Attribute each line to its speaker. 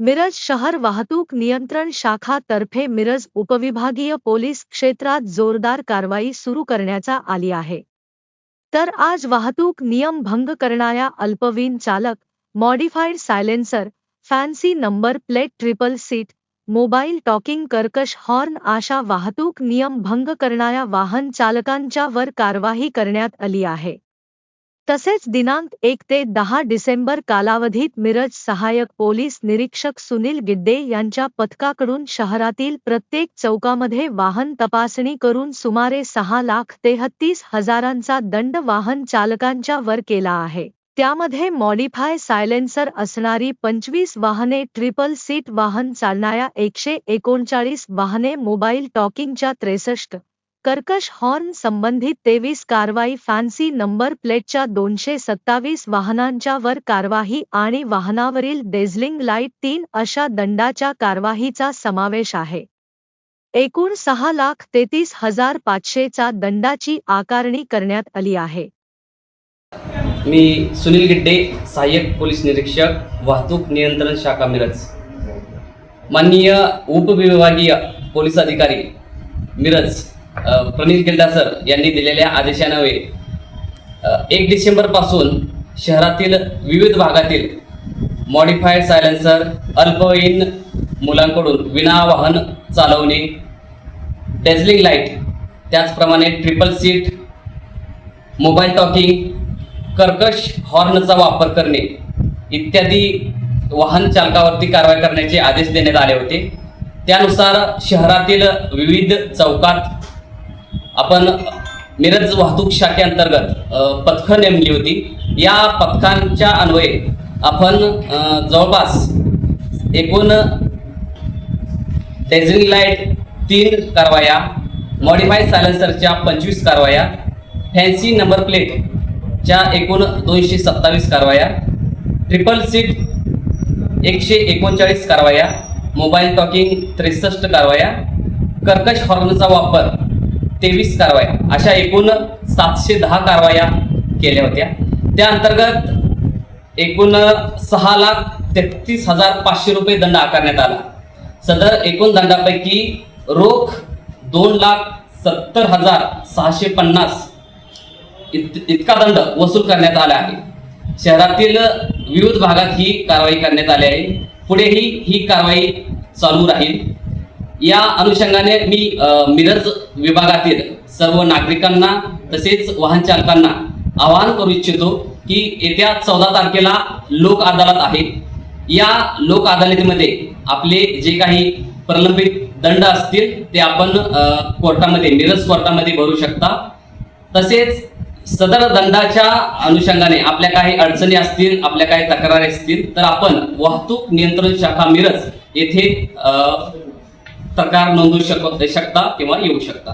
Speaker 1: मिरज शहर वाहतूक नियंत्रण शाखा तर्फे मिरज उपविभागीय पोलीस क्षेत्रात जोरदार कारवाई सुरू करण्याचा आली आहे. तर आज वाहतूक नियम भंग करणाऱ्या अल्पवीन चालक modified silencer fancy number plate triple seat mobile talking कर्कश हॉर्न अशा वाहतूक नियम भंग करणाऱ्या वाहन चालकांच्या वर कारवाई करण्यात आली आहे. तसेच दिनांक एक ते दहा डिसेंबर कालावधीत मिरज सहाय्यक पोलीस निरीक्षक सुनील गिड्डे यांच्या पथकाकडून शहरातील प्रत्येक चौकामध्ये वाहन तपासणी करून सुमारे सहा लाख तेहतीस हजारांचा दंड वाहन चालकांच्या वर केला आहे. त्यामध्ये मॉडिफाय सायलेन्सर असणारी पंचवीस वाहने ट्रिपल सीट वाहन चालणाऱ्या एकशे एकोणचाळीस वाहने मोबाईल टॉकिंगच्या त्रेसष्ट कर्कश हॉर्न संबंधित तेवीस कारवाई फॅन्सी नंबर प्लेटच्या दोनशे सत्तावीस वाहनांच्या वर कारवाई आणि वाहनावरील डेझलिंग लाइट तीन अशा दंडाच्या कारवाईचा समावेश आहे. एकूण सहा लाख तेहतीस हजार पाचशेचा दंडाची आकारणी करण्यात आली आहे.
Speaker 2: मी सुनील गिड्डे सहाय्यक पोलीस निरीक्षक वाहतूक नियंत्रण शाखा मिरज. माननीय उपविभागीय पोलीस अधिकारी मिरज. प्रनिल गिल्डा सर यांनी दिलेल्या आदेशान्वये एक एक डिसेंबरपासून शहरातील विविध भागातील मॉडिफाईड सायलेन्सर अल्पवयीन मुलांकडून विना वाहन चालवणे डेझलिंग लाइट त्याचप्रमाणे ट्रिपल सीट मोबाईल टॉकिंग कर्कश हॉर्नचा वापर करणे इत्यादी वाहन चालकावरती कारवाई करण्याचे आदेश देण्यात आले होते. त्यानुसार शहरातील विविध चौकात आपण मिरज वाहतूक शाखेअंतर्गत पथकं नेमली होती. या पथकांच्या अन्वये आपण जवळपास एकूण डेझिंग लाइट तीन कारवाया मॉडिफाईड सायलेन्सरच्या पंचवीस कारवाया फॅन्सी नंबर प्लेटच्या एकूण दोनशे सत्तावीस कारवाया ट्रिपल सीट एकशे एकोणचाळीस कारवाया मोबाईल टॉकिंग त्रेसष्ट कारवाया कर्कश हॉर्नचा वापर तेवीस कारवाया. अशा एकूण सातशे दहा कारवाया केल्या होत्या. त्या अंतर्गत एकूण सहा लाख तेहतीस हजार पाचशे रुपये दंड आकारण्यात आला. सदर एकूण दंडापैकी रोख दोन लाख सत्तर हजार सहाशे पन्नास इत इतका दंड वसूल करण्यात आला आहे. शहरातील विविध भागात ही कारवाई करण्यात आली आहे. पुढेही ही कारवाई चालू राहील. या अनुषंगाने मी मिरज विभागातील सर्व नागरिकांना तसेच वाहन चालकांना आवाहन करू इच्छितो की येत्या चौदा तारखेला लोक अदालत आहे. या लोक अदालतीमध्ये आपले जे काही प्रलंबित दंड असतील ते आपण कोर्टामध्ये मिरज कोर्टामध्ये भरू शकता. तसेच सदर दंडाच्या अनुषंगाने आपल्या काही अडचणी असतील आपल्या काही तक्रारी असतील तर आपण वाहतूक नियंत्रण शाखा मिरज येथे तक्रार नोंदवू शकत शकता किंवा येऊ शकता.